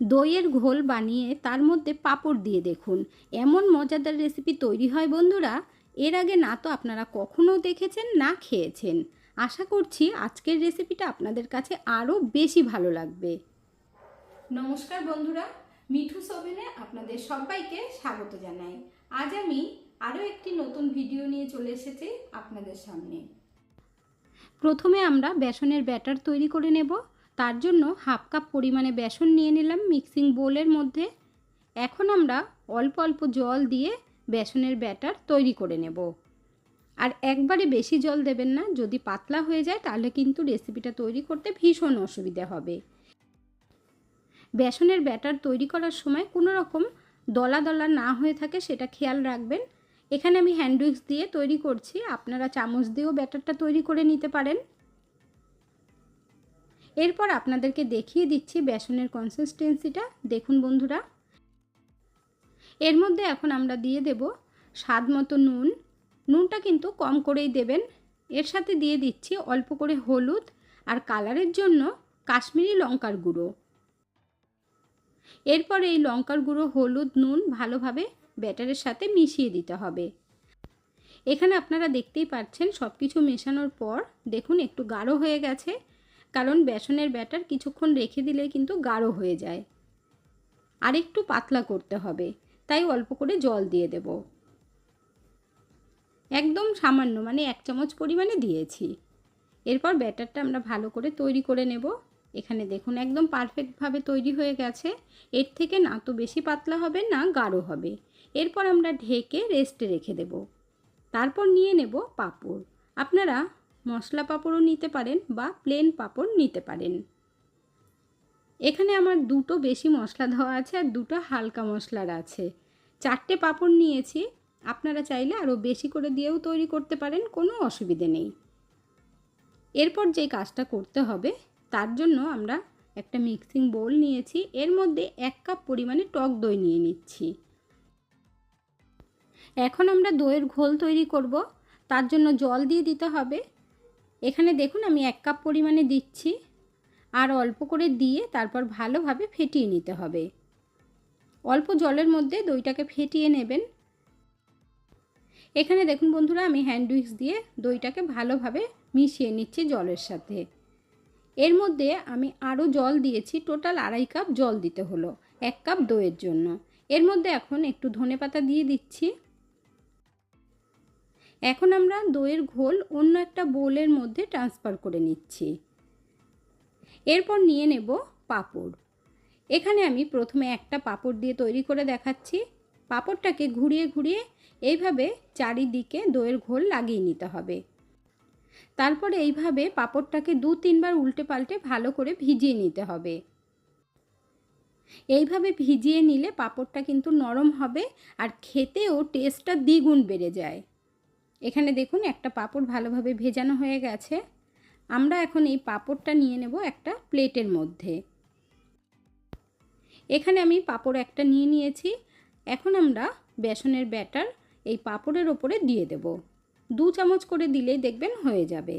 দইয়ের ঘোল বানিয়ে তার মধ্যে পাঁপড় দিয়ে দেখুন। এমন মজাদার রেসিপি তৈরি হয় বন্ধুরা। এর আগে না তো আপনারা কখনো দেখেছেন, না খেয়েছেন। আশা করছি আজকের রেসিপিটা আপনাদের কাছে আরও বেশি ভালো লাগবে। নমস্কার বন্ধুরা, মিঠু সোভেনে আপনাদের সবাইকে স্বাগত জানাই। আজ আমি আরও একটি নতুন ভিডিও নিয়ে চলে এসেছি আপনাদের সামনে। প্রথমে আমরা বেসনের ব্যাটার তৈরি করে নেব। তার জন্য হাফ কাপ পরিমাণে বেসন নিয়ে নিলাম মিক্সিং বোলের মধ্যে। এখন আমরা অল্প অল্প জল দিয়ে বেসনের ব্যাটার তৈরি করে নেব। আর একবারে বেশি জল দেবেন না, যদি পাতলা হয়ে যায় তাহলে কিন্তু রেসিপিটা তৈরি করতে ভীষণ অসুবিধা হবে। বেসনের ব্যাটার তৈরি করার সময় কোনো রকম দলা দলা না হয়ে থাকে সেটা খেয়াল রাখবেন। এখানে আমি হ্যান্ডউইক্স দিয়ে তৈরি করছি, আপনারা চামচ দিয়েও ব্যাটারটা তৈরি করে নিতে পারেন। এরপর আপনাদেরকে দেখিয়ে দিচ্ছি বেসনের কনসিস্টেন্সিটা দেখুন বন্ধুরা। এর মধ্যে এখন আমরা দিয়ে দেব স্বাদ মতো নুন। নুনটা কিন্তু কম করেই দেবেন। এর সাথে দিয়ে দিচ্ছি অল্প করে হলুদ আর কালারের জন্য কাশ্মীরি লঙ্কার গুঁড়ো। এরপর এই লঙ্কার গুঁড়ো, হলুদ, নুন ভালোভাবে ব্যাটারের সাথে মিশিয়ে দিতে হবে। এখানে আপনারা দেখতেই পাচ্ছেন সব কিছু মেশানোর পর, দেখুন একটু গাঢ় হয়ে গেছে। কারণ বেসনের ব্যাটার কিছুক্ষণ রেখে দিলে কিন্তু গাঢ় হয়ে যায়। আর একটু পাতলা করতে হবে, তাই অল্প করে জল দিয়ে দেব। একদম সামান্য মানে এক চামচ পরিমাণে দিয়েছি। এরপর ব্যাটারটা আমরা ভালো করে তৈরি করে নেব। এখানে দেখুন একদম পারফেক্টভাবে তৈরি হয়ে গেছে। এর থেকে না তো বেশি পাতলা হবে, না গাঢ় হবে। এরপর আমরা ঢেকে রেস্টে রেখে দেব। তারপর নিয়ে নেব পাপড়। আপনারা মশলা পাঁপড়ও নিতে পারেন বা প্লেন পাঁপড় নিতে পারেন। এখানে আমার দুটো বেশি মশলা দেওয়া আছে আর দুটো হালকা মশলার আছে। চারটে পাঁপড় নিয়েছি, আপনারা চাইলে আরও বেশি করে দিয়েও তৈরি করতে পারেন, কোনো অসুবিধে নেই। এরপর যে কাজটা করতে হবে, তার জন্য আমরা একটা মিক্সিং বোল নিয়েছি, এর মধ্যে এক কাপ পরিমাণে টক দই নিয়ে নিচ্ছি। এখন আমরা দইয়ের ঘোল তৈরি করব, তার জন্য জল দিয়ে দিতে হবে। এখানে দেখুন আমি এক কাপ পরিমাণে দিচ্ছি। আর অল্প করে দিয়ে তারপর ভালোভাবে ফেটিয়ে নিতে হবে। অল্প জলের মধ্যে দইটাকে ফেটিয়ে নেবেন। এখানে দেখুন বন্ধুরা, আমি হ্যান্ড উইক্স দিয়ে দইটাকে ভালোভাবে মিশিয়ে নিচ্ছি জলের সাথে। এর মধ্যে আমি আরও জল দিয়েছি, টোটাল আড়াই কাপ জল দিতে হলো, এক কাপ দইয়ের জন্য। এর মধ্যে এখন একটু ধনে পাতা দিয়ে দিচ্ছি। এখন আমরা দইয়ের ঘোল অন্য একটা বোলের মধ্যে ট্রান্সফার করে নিচ্ছি। এরপর নিয়ে নেব পাপড়। এখানে আমি প্রথমে একটা পাপড় দিয়ে তৈরি করে দেখাচ্ছি। পাপড়টাকে ঘুরিয়ে ঘুরিয়ে এইভাবে চারিদিকে দইয়ের ঘোল লাগিয়ে নিতে হবে। তারপরে এইভাবে পাপড়টাকে দু তিনবার উল্টে পাল্টে ভালো করে ভিজিয়ে নিতে হবে। এইভাবে ভিজিয়ে নিলে পাপড়টা কিন্তু নরম হবে আর খেতেও টেস্টটা দ্বিগুণ বেড়ে যায়। এখানে দেখুন একটা পাপড় ভালোভাবে ভেজানো হয়ে গেছে। আমরা এখন এই পাপড়টা নিয়ে নেব একটা প্লেটের মধ্যে। এখানে আমি পাপড় একটা নিয়ে নিয়েছি। এখন আমরা বেসনের ব্যাটার এই পাপড়ের ওপরে দিয়ে দেব। দু চামচ করে দিলেই দেখবেন হয়ে যাবে।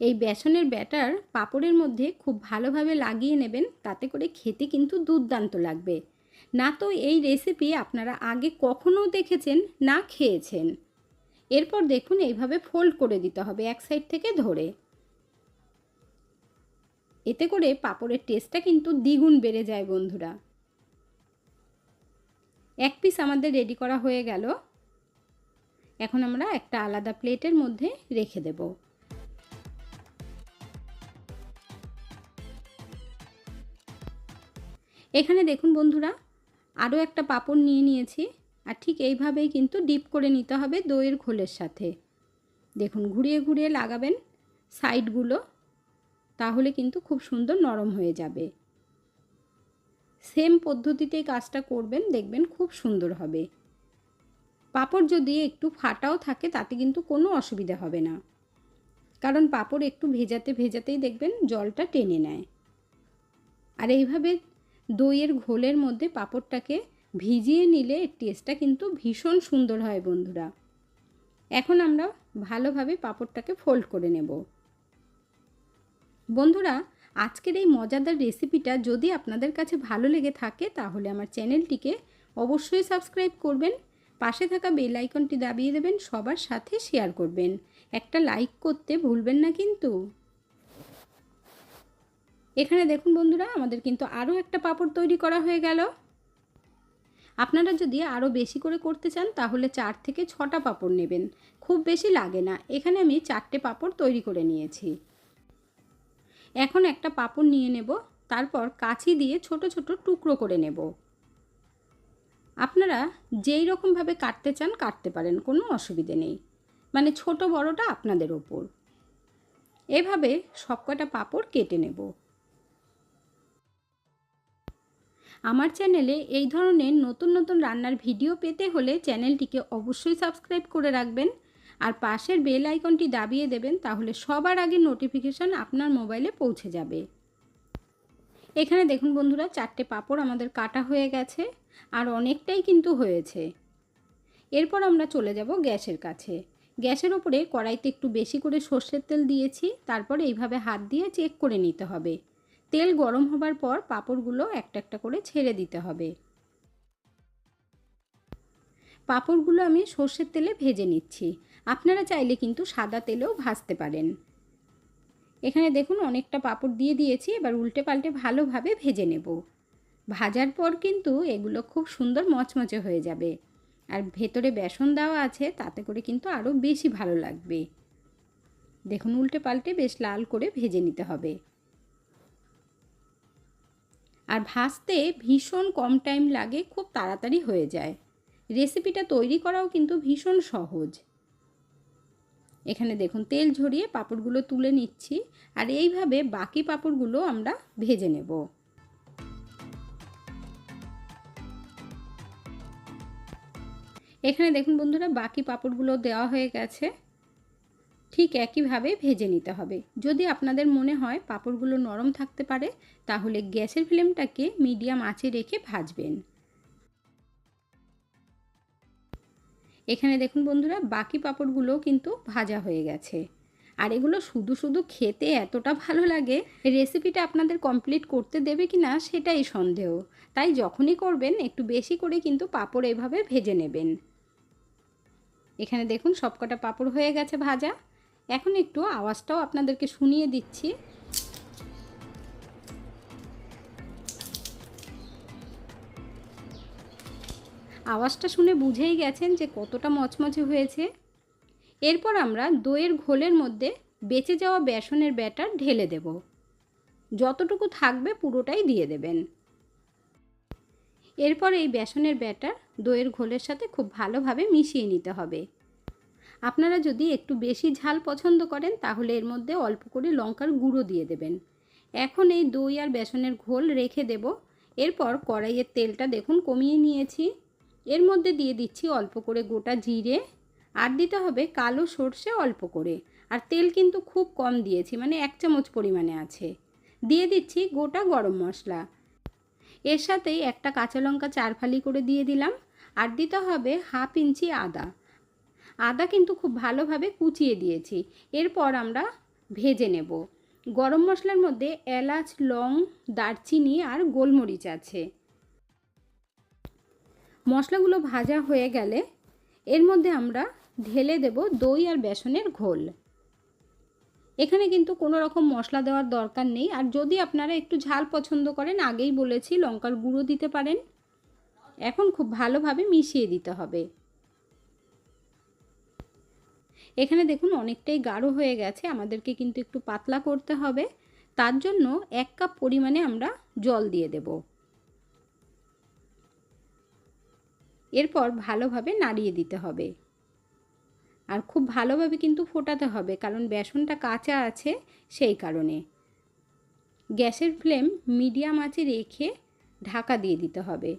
এই বেসনের ব্যাটার পাপড়ের মধ্যে খুব ভালোভাবে লাগিয়ে নেবেন, তাতে করে খেতে কিন্তু দুর্দান্ত লাগবে। না তো এই রেসিপি আপনারা আগে কখনও দেখেছেন, না খেয়েছেন। এরপর দেখুন এইভাবে ফোল্ড করে দিতে হবে এক সাইড থেকে ধরে। এতে করে পাপড়ের টেস্টটা কিন্তু দ্বিগুণ বেড়ে যায় বন্ধুরা। এক পিস আমাদের রেডি করা হয়ে গেল। এখন আমরা একটা আলাদা প্লেটের মধ্যে রেখে দেব। এখানে দেখুন বন্ধুরা আরও একটা পাপড় নিয়ে নিয়েছি আর ঠিক এইভাবেই কিন্তু ডিপ করে নিতে হবে দইয়ের ঘোলের সাথে। দেখুন, ঘুরিয়ে ঘুরিয়ে লাগাবেন সাইডগুলো, তাহলে কিন্তু খুব সুন্দর নরম হয়ে যাবে। সেম পদ্ধতিতেই কাজটা করবেন, দেখবেন খুব সুন্দর হবে। পাপড় যদি একটু ফাটাও থাকে, তাতে কিন্তু কোনো অসুবিধা হবে না। কারণ পাপড় একটু ভেজাতে ভেজাতেই দেখবেন জলটা টেনে নেয়। আর এইভাবে দইয়ের ঘোলের মধ্যে পাঁপড়টাকে ভিজিয়ে নিলে টেস্টটা কিন্তু ভীষণ সুন্দর হয় বন্ধুরা। এখন আমরা ভালোভাবে পাঁপড়টাকে ফোল্ড করে নেব। বন্ধুরা, আজকের এই মজাদার রেসিপিটা যদি আপনাদের কাছে ভালো লেগে থাকে, তাহলে আমার চ্যানেলটিকে অবশ্যই সাবস্ক্রাইব করবেন, পাশে থাকা বেল আইকনটি দাবিয়ে দেবেন, সবার সাথে শেয়ার করবেন। একটা লাইক করতে ভুলবেন না কিন্তু। এখানে দেখুন বন্ধুরা, আমাদের কিন্তু আরও একটা পাপড় তৈরি করা হয়ে গেল। আপনারা যদি আরও বেশি করে করতে চান, তাহলে চার থেকে ছটা পাপড় নেবেন। খুব বেশি লাগে না। এখানে আমি চারটে পাপড় তৈরি করে নিয়েছি। এখন একটা পাপড় নিয়ে নেব, তারপর কাছি দিয়ে ছোট ছোট টুকরো করে নেব। আপনারা যেই রকমভাবে কাটতে চান, কাটতে পারেন, কোনো অসুবিধে নেই। মানে ছোট বড়টা আপনাদের ওপর। এভাবে সবকটা পাপড় কেটে নেব। আমার চ্যানেলে এই ধরনের নতুন নতুন রান্নার ভিডিও পেতে হলে চ্যানেলটিকে অবশ্যই সাবস্ক্রাইব করে রাখবেন। আর পাশের বেল আইকনটি দাবিয়ে দেবেন, তাহলে সবার আগে নোটিফিকেশান আপনার মোবাইলে পৌঁছে যাবে। এখানে দেখুন বন্ধুরা, চারটে পাপড় আমাদের কাটা হয়ে গেছে, আর অনেকটাই কিন্তু হয়েছে। এরপর আমরা চলে যাব গ্যাসের কাছে। গ্যাসের ওপরে কড়াইতে একটু বেশি করে সর্ষের তেল দিয়েছি, তারপর এইভাবে হাত দিয়ে চেক করে নিতে হবে। তেল গরম হবার পর পাঁপড়গুলো একটা একটা করে ছেড়ে দিতে হবে। পাঁপড়গুলো আমি সর্ষের তেলে ভেজে নিচ্ছি। আপনারা চাইলে কিন্তু সাদা তেলেও ভাজতে পারেন। এখানে দেখুন অনেকটা পাঁপড় দিয়ে দিয়েছি, এবার উল্টে পাল্টে ভালোভাবে ভেজে নেব। ভাজার পর কিন্তু এগুলো খুব সুন্দর মচমচে হয়ে যাবে। আর ভেতরে বেসন দেওয়া আছে, তাতে করে কিন্তু আরও বেশি ভালো লাগবে। দেখুন উল্টে পাল্টে বেশ লাল করে ভেজে নিতে হবে। আর ভাজতে ভীষণ কম টাইম লাগে, খুব তাড়াতাড়ি হয়ে যায়। রেসিপিটা তৈরি করাও কিন্তু ভীষণ সহজ। এখানে দেখুন, তেল ঝরিয়ে পাঁপড়গুলো তুলে নিচ্ছি, আর এইভাবে বাকি পাঁপড়গুলো আমরা ভেজে নেব। এখানে দেখুন বন্ধুরা, বাকি পাঁপড়গুলো দেওয়া হয়ে গেছে। ঠিক একইভাবে ভেজে নিতে হবে। যদি আপনাদের মনে হয় পাঁপড়গুলো নরম থাকতে পারে, তাহলে গ্যাসের ফ্লেমটাকে মিডিয়াম আঁচে রেখে ভাজবেন। এখানে দেখুন বন্ধুরা, বাকি পাঁপড়গুলোও কিন্তু ভাজা হয়ে গেছে। আর এগুলো শুধু শুধু খেতে এতটা ভালো লাগে রেসিপিটা আপনাদের কমপ্লিট করতে দেবে কি না সেটাই সন্দেহ। তাই যখনই করবেন, একটু বেশি করে কিন্তু পাঁপড় এভাবে ভেজে নেবেন। এখানে দেখুন সবকটা পাঁপড় হয়ে গেছে ভাজা। এখন একটু আওয়াজটাও আপনাদেরকে শুনিয়ে দিচ্ছি। আওয়াজটা শুনে বুঝেই গেছেন যে কতটা মচমচে হয়েছে। এরপর আমরা দইয়ের ঘোলের মধ্যে বেঁচে যাওয়া বেসনের ব্যাটার ঢেলে দেব। যতটুকু থাকবে পুরোটাই দিয়ে দেবেন। এরপর এই বেসনের ব্যাটার দইয়ের ঘোলের সাথে খুব ভালোভাবে মিশিয়ে নিতে হবে। আপনারা যদি একটু বেশি ঝাল পছন্দ করেন, তাহলে এর মধ্যে অল্প করে লঙ্কার গুঁড়ো দিয়ে দেবেন। এখন এই দই আর বেসনের ঘোল রেখে দেব। এরপর কড়াইয়ের তেলটা দেখুন কমিয়ে নিয়েছি। এর মধ্যে দিয়ে দিচ্ছি অল্প করে গোটা জিরে। আর দিতে হবে কালো সর্ষে অল্প করে। আর তেল কিন্তু খুব কম দিয়েছি মানে এক চামচ পরিমাণে আছে। দিয়ে দিচ্ছি গোটা গরম মশলা। এর সাথেই একটা কাঁচা লঙ্কা চার ফালি করে দিয়ে দিলাম। আর দিতে হবে হাফ ইঞ্চি আদা। আদা কিন্তু খুব ভালোভাবে কুচিয়ে দিয়েছি। এরপর আমরা ভেজে নেব। গরম মশলার মধ্যে এলাচ, লং, দারচিনি আর গোলমরিচ আছে। মশলাগুলো ভাজা হয়ে গেলে এর মধ্যে আমরা ঢেলে দেব দই আর বেসনের ঘোল। এখানে কিন্তু কোনো রকম মশলা দেওয়ার দরকার নেই। আর যদি আপনারা একটু ঝাল পছন্দ করেন, আগেই বলেছি লঙ্কার গুঁড়ো দিতে পারেন। এখন খুব ভালোভাবে মিশিয়ে দিতে হবে। এখানে দেখুন অনেকটাই গাঢ় হয়ে গেছে, আমাদেরকে কিন্তু একটু পাতলা করতে হবে। তার জন্য এক কাপ পরিমাণে আমরা জল দিয়ে দেব। এরপর ভালোভাবে নাড়িয়ে দিতে হবে। আর খুব ভালোভাবে কিন্তু ফোটাতে হবে, কারণ বেসনটা কাঁচা আছে সেই কারণে। গ্যাসের ফ্লেম মিডিয়াম আঁচে রেখে ঢাকা দিয়ে দিতে হবে।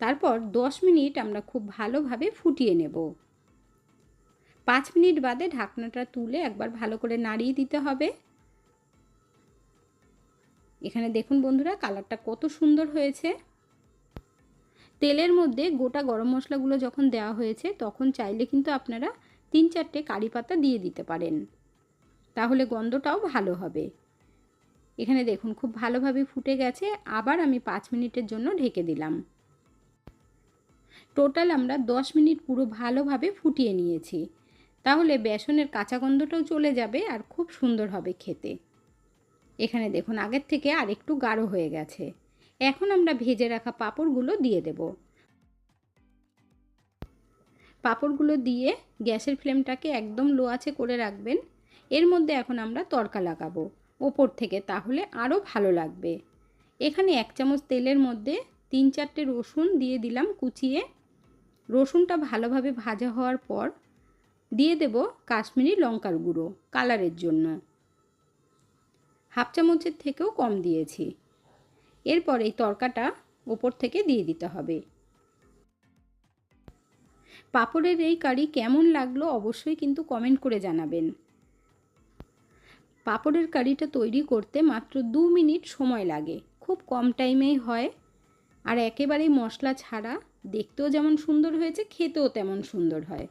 তারপর দশ মিনিট আমরা খুব ভালোভাবে ফুটিয়ে নেব। পাঁচ মিনিট বাদে ঢাকনাটা তুলে একবার ভালো করে নাড়িয়ে দিতে হবে। এখানে দেখুন বন্ধুরা, কালারটা কত সুন্দর হয়েছে। তেলের মধ্যে গোটা গরম মশলাগুলো যখন দেওয়া হয়েছে, তখন চাইলে কিন্তু আপনারা তিন চারটে কারি পাতা দিয়ে দিতে পারেন। তাহলে গন্ধটাও ভালো হবে। এখানে দেখুন, খুব ভালোভাবে ফুটে গেছে। আবার আমি পাঁচ মিনিটের জন্য ঢেকে দিলাম। টোটাল আমরা দশ মিনিট পুরো ভালোভাবে ফুটিয়ে নিয়েছি। তাহলে বেসনের কাঁচা গন্ধটাও চলে যাবে আর খুব সুন্দর হবে খেতে। এখানে দেখুন আগের থেকে আর একটু গাঢ় হয়ে গেছে। এখন আমরা ভেজে রাখা পাঁপড়গুলো দিয়ে দেব। পাঁপড়গুলো দিয়ে গ্যাসের ফ্লেমটাকে একদম লো আছে করে রাখবেন। এর মধ্যে এখন আমরা তড়কা লাগাবো। ওপর থেকে তাহলে আরও ভালো লাগবে। এখানে এক চামচ তেলের মধ্যে তিন চারটে রসুন দিয়ে দিলাম কুচিয়ে। রসুনটা ভালোভাবে ভাজা হওয়ার পর দিয়ে দেব কাশ্মীরি লঙ্কার গুঁড়ো কালারের জন্য। হাফ চামচের থেকেও কম দিয়েছি। এরপর এই তরকাটা ওপর থেকে দিয়ে দিতে হবে। পাপড়ের এই কারি কেমন লাগল অবশ্যই কিন্তু কমেন্ট করে জানাবেন। পাপড়ের কারিটা তৈরি করতে মাত্র দু মিনিট সময় লাগে। খুব কম টাইমেই হয়। আর একেবারেই মশলা ছাড়া দেখতেও যেমন সুন্দর হয়েছে, খেতেও তেমন সুন্দর হয়।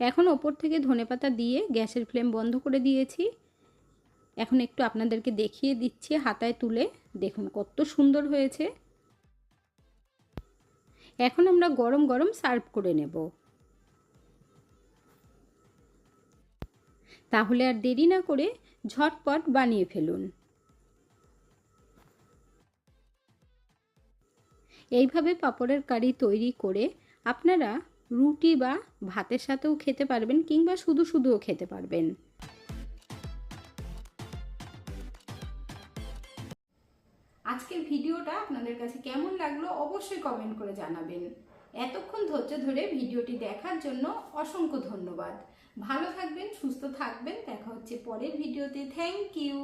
এখন ওপর থেকে ধনেপাতা দিয়ে গ্যাসের ফ্লেম বন্ধ করে দিয়েছি। এখন একটু আপনাদেরকে দেখিয়ে দিচ্ছি হাতায় তুলে। দেখুন কত সুন্দর হয়েছে। এখন আমরা গরম গরম সার্ভ করে নেব। তাহলে আর দেরি না করে ঝটপট বানিয়ে ফেলুন। এইভাবে পাপড়ের কারি তৈরি করে আপনারা রুটি বা ভাতের সাথেও খেতে পারবেন কিংবা শুধু শুধুও খেতে পারবেন। আজকের ভিডিওটা আপনাদের কাছে কেমন লাগল অবশ্যই কমেন্ট করে জানাবেন। এতক্ষণ ধৈর্য ধরে ভিডিওটি দেখার জন্য অসংখ্য ধন্যবাদ। ভালো থাকবেন, সুস্থ থাকবেন। দেখা হচ্ছে পরের ভিডিওতে। Thank you